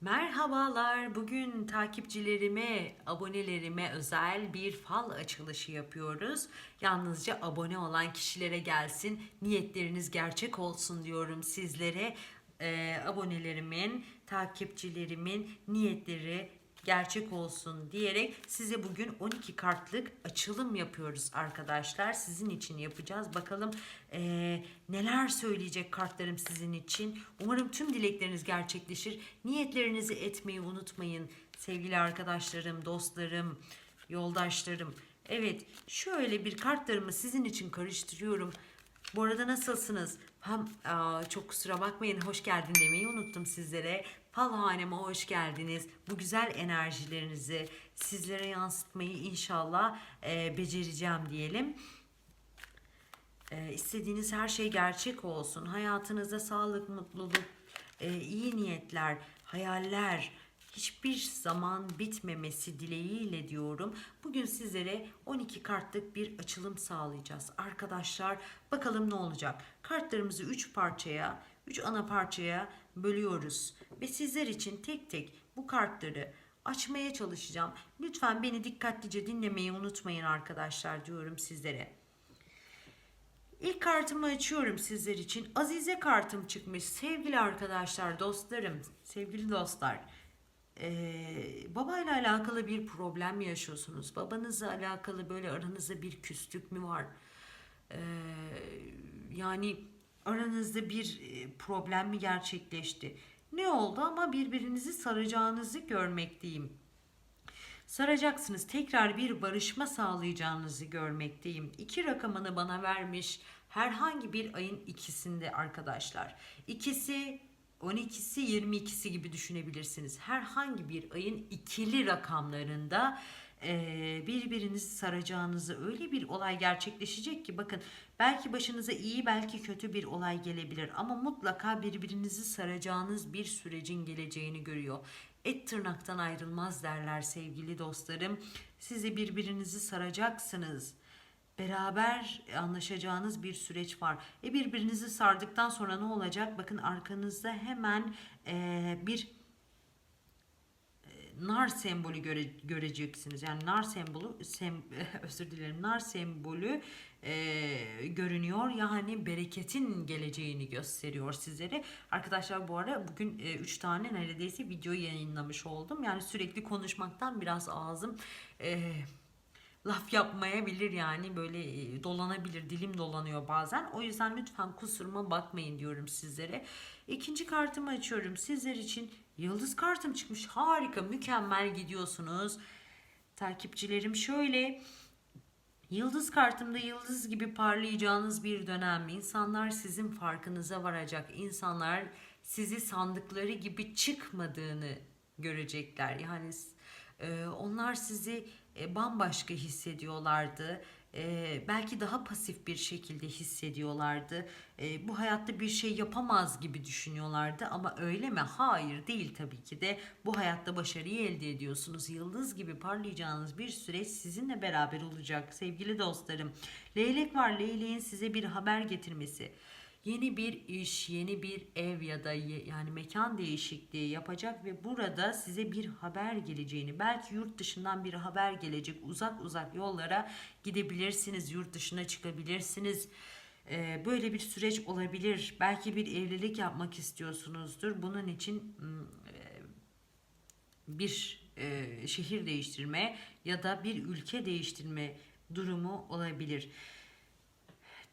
Merhabalar. Bugün takipçilerime, abonelerime özel bir fal açılışı yapıyoruz. Yalnızca abone olan kişilere gelsin. Niyetleriniz gerçek olsun diyorum sizlere. Ee, abonelerimin, takipçilerimin niyetleri gerçek olsun diyerek size bugün 12 kartlık açılım yapıyoruz arkadaşlar. Sizin için yapacağız. Bakalım eee, neler söyleyecek kartlarım sizin için. Umarım tüm dilekleriniz gerçekleşir. Niyetlerinizi etmeyi unutmayın. Sevgili arkadaşlarım, dostlarım, yoldaşlarım. Evet şöyle bir kartlarımı sizin için karıştırıyorum. Bu arada nasılsınız? Ham, aa, çok kusura bakmayın hoş geldin demeyi unuttum sizlere. Falhaneme hoş geldiniz. Bu güzel enerjilerinizi sizlere yansıtmayı inşallah e, becereceğim diyelim. E, istediğiniz her şey gerçek olsun. Hayatınızda sağlık, mutluluk, e, iyi niyetler, hayaller hiçbir zaman bitmemesi dileğiyle diyorum. Bugün sizlere 12 kartlık bir açılım sağlayacağız. Arkadaşlar bakalım ne olacak? Kartlarımızı 3 parçaya, 3 ana parçaya bölüyoruz ve sizler için tek tek bu kartları açmaya çalışacağım. Lütfen beni dikkatlice dinlemeyi unutmayın arkadaşlar diyorum sizlere. İlk kartımı açıyorum sizler için. Azize kartım çıkmış. Sevgili arkadaşlar, dostlarım, sevgili dostlar. Ee, babayla alakalı bir problem mi yaşıyorsunuz? Babanızla alakalı böyle aranızda bir küslük mü var? Ee, yani aranızda bir e, problem mi gerçekleşti? Ne oldu ama birbirinizi saracağınızı görmekteyim. Saracaksınız. Tekrar bir barışma sağlayacağınızı görmekteyim. İki rakamını bana vermiş. Herhangi bir ayın ikisinde arkadaşlar. İkisi 12'si 22'si gibi düşünebilirsiniz. Herhangi bir ayın ikili rakamlarında birbirinizi saracağınızı öyle bir olay gerçekleşecek ki bakın belki başınıza iyi belki kötü bir olay gelebilir ama mutlaka birbirinizi saracağınız bir sürecin geleceğini görüyor. Et tırnaktan ayrılmaz derler sevgili dostlarım. Sizi birbirinizi saracaksınız. Beraber anlaşacağınız bir süreç var. E birbirinizi sardıktan sonra ne olacak? Bakın arkanızda hemen eee, bir nar sembolü göre, göreceksiniz. Yani nar sembolü sem, özür dilerim nar sembolü e, görünüyor. Yani bereketin geleceğini gösteriyor sizlere. Arkadaşlar bu ara bugün 3 tane neredeyse video yayınlamış oldum. Yani sürekli konuşmaktan biraz ağzım e, laf yapmayabilir yani böyle e, dolanabilir dilim dolanıyor bazen o yüzden lütfen kusuruma bakmayın diyorum sizlere İkinci kartımı açıyorum sizler için yıldız kartım çıkmış harika mükemmel gidiyorsunuz takipçilerim şöyle Yıldız kartımda yıldız gibi parlayacağınız bir dönem. İnsanlar sizin farkınıza varacak. İnsanlar sizi sandıkları gibi çıkmadığını görecekler. Yani e, onlar sizi e, bambaşka hissediyorlardı. E, belki daha pasif bir şekilde hissediyorlardı. E, bu hayatta bir şey yapamaz gibi düşünüyorlardı ama öyle mi? Hayır değil tabii ki de. Bu hayatta başarıyı elde ediyorsunuz. Yıldız gibi parlayacağınız bir süreç sizinle beraber olacak sevgili dostlarım. Leylek var. Leyleğin size bir haber getirmesi yeni bir iş, yeni bir ev ya da yani mekan değişikliği yapacak ve burada size bir haber geleceğini, belki yurt dışından bir haber gelecek. Uzak uzak yollara gidebilirsiniz, yurt dışına çıkabilirsiniz. Ee, böyle bir süreç olabilir. Belki bir evlilik yapmak istiyorsunuzdur. Bunun için mm, bir e, şehir değiştirme ya da bir ülke değiştirme durumu olabilir.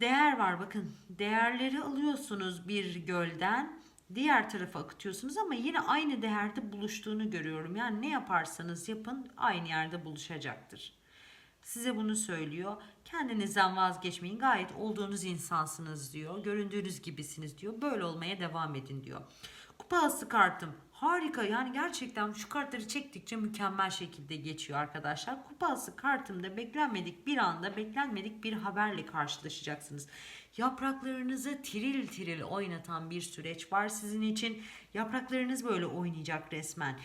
Değer var bakın. Değerleri alıyorsunuz bir gölden diğer tarafa akıtıyorsunuz ama yine aynı değerde buluştuğunu görüyorum. Yani ne yaparsanız yapın aynı yerde buluşacaktır. Size bunu söylüyor. Kendinizden vazgeçmeyin. Gayet olduğunuz insansınız diyor. Göründüğünüz gibisiniz diyor. Böyle olmaya devam edin diyor. Kupa ası kartım. Harika yani gerçekten şu kartları çektikçe mükemmel şekilde geçiyor arkadaşlar. Kupa ası kartımda beklenmedik bir anda beklenmedik bir haberle karşılaşacaksınız. Yapraklarınızı tiril tiril oynatan bir süreç var sizin için. Yapraklarınız böyle oynayacak resmen.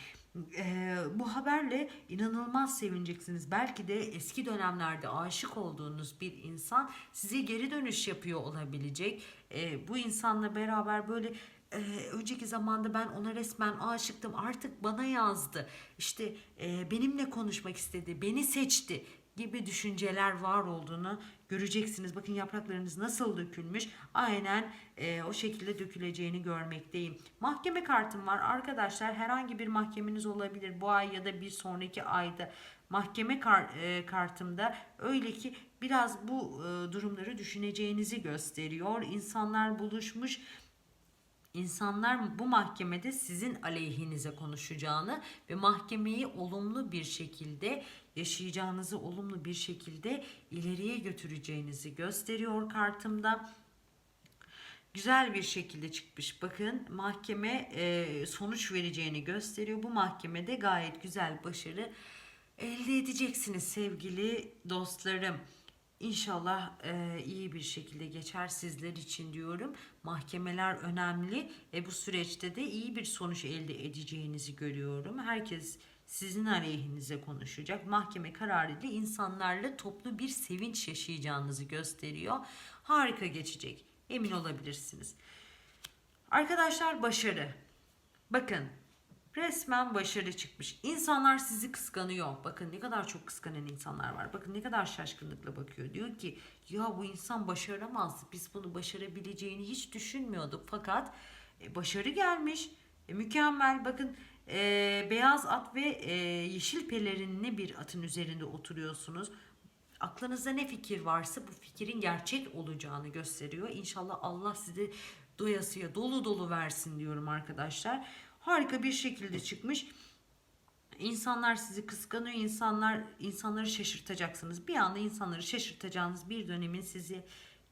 Ee, bu haberle inanılmaz sevineceksiniz. Belki de eski dönemlerde aşık olduğunuz bir insan size geri dönüş yapıyor olabilecek. Ee, bu insanla beraber böyle e, önceki zamanda ben ona resmen aşıktım artık bana yazdı işte e, benimle konuşmak istedi beni seçti gibi düşünceler var olduğunu göreceksiniz. Bakın yapraklarınız nasıl dökülmüş. Aynen e, o şekilde döküleceğini görmekteyim. Mahkeme kartım var. Arkadaşlar herhangi bir mahkemeniz olabilir. Bu ay ya da bir sonraki ayda. Mahkeme kar, e, kartımda öyle ki biraz bu e, durumları düşüneceğinizi gösteriyor. İnsanlar buluşmuş İnsanlar bu mahkemede sizin aleyhinize konuşacağını ve mahkemeyi olumlu bir şekilde yaşayacağınızı olumlu bir şekilde ileriye götüreceğinizi gösteriyor kartımda. Güzel bir şekilde çıkmış. Bakın mahkeme e, sonuç vereceğini gösteriyor. Bu mahkemede gayet güzel başarı elde edeceksiniz sevgili dostlarım. İnşallah e, iyi bir şekilde geçer sizler için diyorum. Mahkemeler önemli ve bu süreçte de iyi bir sonuç elde edeceğinizi görüyorum. Herkes sizin aleyhinize konuşacak. Mahkeme kararıyla insanlarla toplu bir sevinç yaşayacağınızı gösteriyor. Harika geçecek. Emin olabilirsiniz. Arkadaşlar başarı. Bakın resmen başarı çıkmış. İnsanlar sizi kıskanıyor. Bakın ne kadar çok kıskanan insanlar var. Bakın ne kadar şaşkınlıkla bakıyor. Diyor ki ya bu insan başaramaz. Biz bunu başarabileceğini hiç düşünmüyorduk. Fakat e, başarı gelmiş. E, mükemmel. Bakın e, beyaz at ve e, yeşil pelerinli bir atın üzerinde oturuyorsunuz. Aklınızda ne fikir varsa bu fikrin gerçek olacağını gösteriyor. İnşallah Allah size doyasıya dolu dolu versin diyorum arkadaşlar. Harika bir şekilde çıkmış. İnsanlar sizi kıskanıyor. İnsanlar insanları şaşırtacaksınız. Bir anda insanları şaşırtacağınız bir dönemin sizi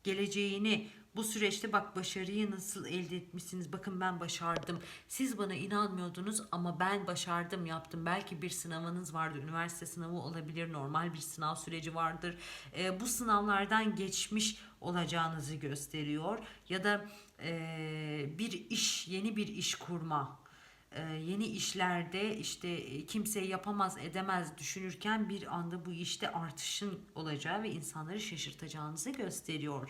geleceğini bu süreçte bak başarıyı nasıl elde etmişsiniz. Bakın ben başardım. Siz bana inanmıyordunuz ama ben başardım yaptım. Belki bir sınavınız vardır. Üniversite sınavı olabilir. Normal bir sınav süreci vardır. Ee, bu sınavlardan geçmiş olacağınızı gösteriyor. Ya da e, bir iş, yeni bir iş kurma e, yeni işlerde işte e, kimse yapamaz edemez düşünürken bir anda bu işte artışın olacağı ve insanları şaşırtacağınızı gösteriyor.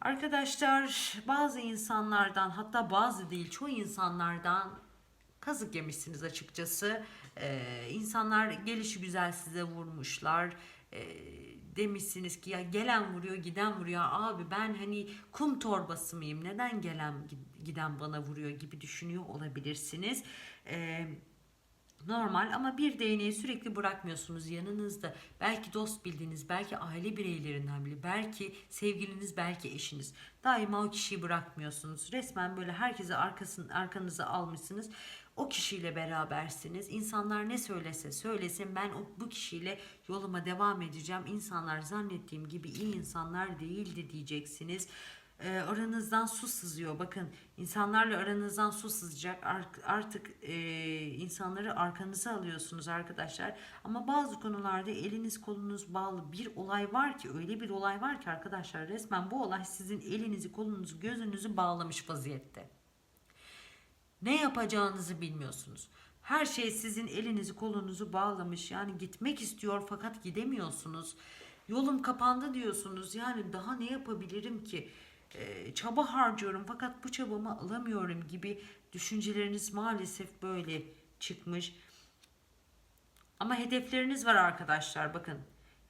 Arkadaşlar bazı insanlardan hatta bazı değil çoğu insanlardan kazık yemişsiniz açıkçası. Ee, insanlar gelişi güzel size vurmuşlar. Ee, demişsiniz ki ya gelen vuruyor giden vuruyor abi ben hani kum torbası mıyım neden gelen giden bana vuruyor gibi düşünüyor olabilirsiniz. Ee, normal ama bir değneği sürekli bırakmıyorsunuz yanınızda. Belki dost bildiğiniz, belki aile bireylerinden biri, belki sevgiliniz, belki eşiniz. Daima o kişiyi bırakmıyorsunuz. Resmen böyle herkese arkasını, arkanıza almışsınız. O kişiyle berabersiniz. İnsanlar ne söylese söylesin ben o, bu kişiyle yoluma devam edeceğim. İnsanlar zannettiğim gibi iyi insanlar değildi diyeceksiniz e, aranızdan su sızıyor. Bakın insanlarla aranızdan su sızacak. Artık e, insanları arkanıza alıyorsunuz arkadaşlar. Ama bazı konularda eliniz kolunuz bağlı bir olay var ki öyle bir olay var ki arkadaşlar resmen bu olay sizin elinizi kolunuzu gözünüzü bağlamış vaziyette. Ne yapacağınızı bilmiyorsunuz. Her şey sizin elinizi kolunuzu bağlamış. Yani gitmek istiyor fakat gidemiyorsunuz. Yolum kapandı diyorsunuz. Yani daha ne yapabilirim ki? Çaba harcıyorum fakat bu çabamı alamıyorum gibi düşünceleriniz maalesef böyle çıkmış. Ama hedefleriniz var arkadaşlar bakın.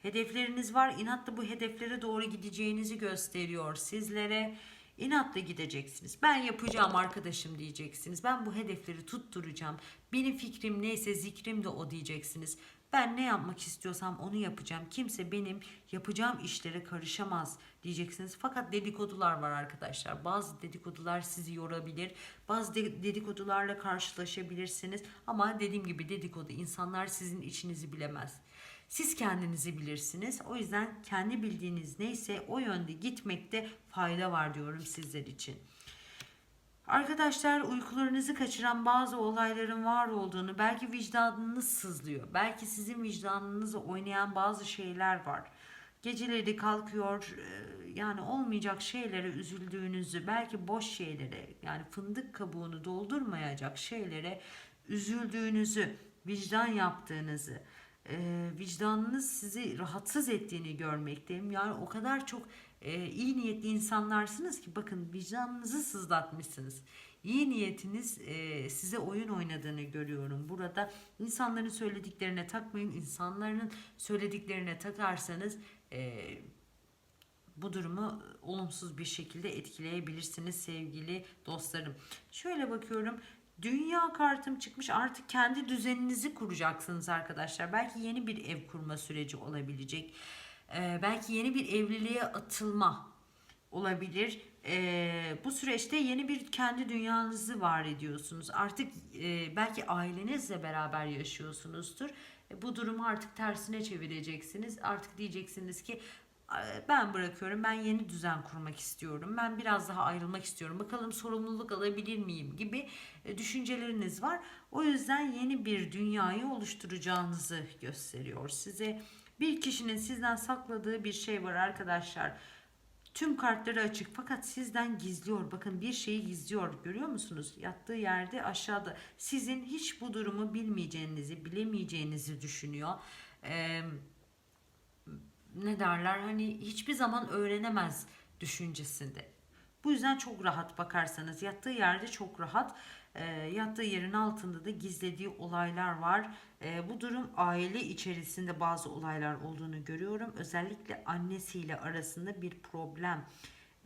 Hedefleriniz var. İnatla bu hedeflere doğru gideceğinizi gösteriyor sizlere. İnatla gideceksiniz. Ben yapacağım arkadaşım diyeceksiniz. Ben bu hedefleri tutturacağım. Benim fikrim neyse zikrim de o diyeceksiniz. Ben ne yapmak istiyorsam onu yapacağım. Kimse benim yapacağım işlere karışamaz diyeceksiniz. Fakat dedikodular var arkadaşlar. Bazı dedikodular sizi yorabilir. Bazı dedikodularla karşılaşabilirsiniz. Ama dediğim gibi dedikodu insanlar sizin içinizi bilemez. Siz kendinizi bilirsiniz. O yüzden kendi bildiğiniz neyse o yönde gitmekte fayda var diyorum sizler için. Arkadaşlar uykularınızı kaçıran bazı olayların var olduğunu belki vicdanınız sızlıyor. Belki sizin vicdanınızı oynayan bazı şeyler var. Geceleri kalkıyor e, yani olmayacak şeylere üzüldüğünüzü belki boş şeylere yani fındık kabuğunu doldurmayacak şeylere üzüldüğünüzü vicdan yaptığınızı e, vicdanınız sizi rahatsız ettiğini görmekteyim. Yani o kadar çok e, iyi niyetli insanlarsınız ki bakın vicdanınızı sızlatmışsınız. İyi niyetiniz e, size oyun oynadığını görüyorum. Burada insanların söylediklerine takmayın. İnsanların söylediklerine takarsanız e, bu durumu olumsuz bir şekilde etkileyebilirsiniz sevgili dostlarım. Şöyle bakıyorum. Dünya kartım çıkmış artık kendi düzeninizi kuracaksınız arkadaşlar. Belki yeni bir ev kurma süreci olabilecek. Ee, belki yeni bir evliliğe atılma olabilir. Ee, bu süreçte yeni bir kendi dünyanızı var ediyorsunuz. Artık e, belki ailenizle beraber yaşıyorsunuzdur. E, bu durumu artık tersine çevireceksiniz. Artık diyeceksiniz ki "Ee, ben bırakıyorum. Ben yeni düzen kurmak istiyorum. Ben biraz daha ayrılmak istiyorum. Bakalım sorumluluk alabilir miyim gibi e, düşünceleriniz var. O yüzden yeni bir dünyayı oluşturacağınızı gösteriyor size. Bir kişinin sizden sakladığı bir şey var arkadaşlar. Tüm kartları açık fakat sizden gizliyor. Bakın bir şeyi gizliyor. Görüyor musunuz? Yattığı yerde aşağıda. Sizin hiç bu durumu bilmeyeceğinizi, bilemeyeceğinizi düşünüyor. Eee ne derler hani hiçbir zaman öğrenemez düşüncesinde. Bu yüzden çok rahat bakarsanız yattığı yerde çok rahat. E, yattığı yerin altında da gizlediği olaylar var. E, bu durum aile içerisinde bazı olaylar olduğunu görüyorum. Özellikle annesiyle arasında bir problem.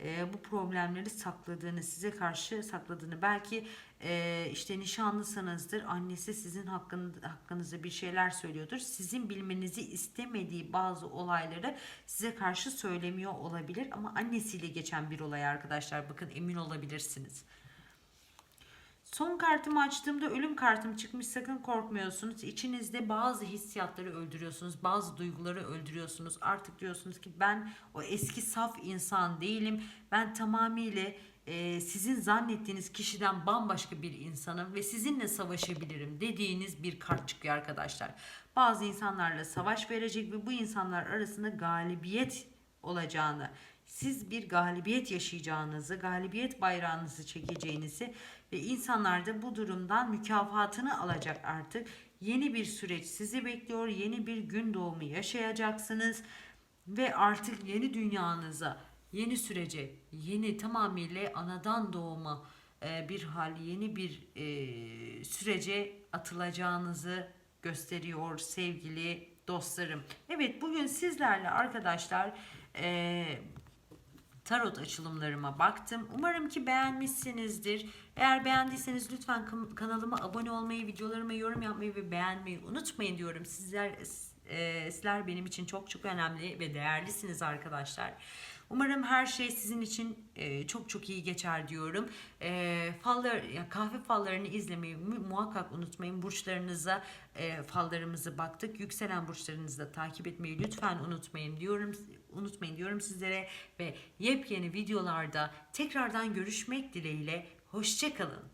E, bu problemleri sakladığını, size karşı sakladığını belki e, işte nişanlısınızdır. Annesi sizin hakkın, hakkınızda bir şeyler söylüyordur. Sizin bilmenizi istemediği bazı olayları size karşı söylemiyor olabilir ama annesiyle geçen bir olay arkadaşlar. Bakın emin olabilirsiniz. Son kartımı açtığımda ölüm kartım çıkmış sakın korkmuyorsunuz. İçinizde bazı hissiyatları öldürüyorsunuz. Bazı duyguları öldürüyorsunuz. Artık diyorsunuz ki ben o eski saf insan değilim. Ben tamamıyla e, sizin zannettiğiniz kişiden bambaşka bir insanım ve sizinle savaşabilirim dediğiniz bir kart çıkıyor arkadaşlar. Bazı insanlarla savaş verecek ve bu insanlar arasında galibiyet olacağını, siz bir galibiyet yaşayacağınızı, galibiyet bayrağınızı çekeceğinizi ve insanlar da bu durumdan mükafatını alacak artık. Yeni bir süreç sizi bekliyor. Yeni bir gün doğumu yaşayacaksınız ve artık yeni dünyanıza, yeni sürece, yeni tamamıyla anadan doğma e, bir hal, yeni bir e, sürece atılacağınızı gösteriyor sevgili dostlarım. Evet bugün sizlerle arkadaşlar e, tarot açılımlarıma baktım. Umarım ki beğenmişsinizdir. Eğer beğendiyseniz lütfen kan- kanalıma abone olmayı, videolarıma yorum yapmayı ve beğenmeyi unutmayın diyorum. Sizler e, sizler benim için çok çok önemli ve değerlisiniz arkadaşlar. Umarım her şey sizin için e, çok çok iyi geçer diyorum. E, fallar, ya kahve fallarını izlemeyi mu- muhakkak unutmayın. Burçlarınıza e, fallarımızı baktık. Yükselen burçlarınızı da takip etmeyi lütfen unutmayın diyorum. Unutmayın diyorum sizlere ve yepyeni videolarda tekrardan görüşmek dileğiyle. Hoşçakalın.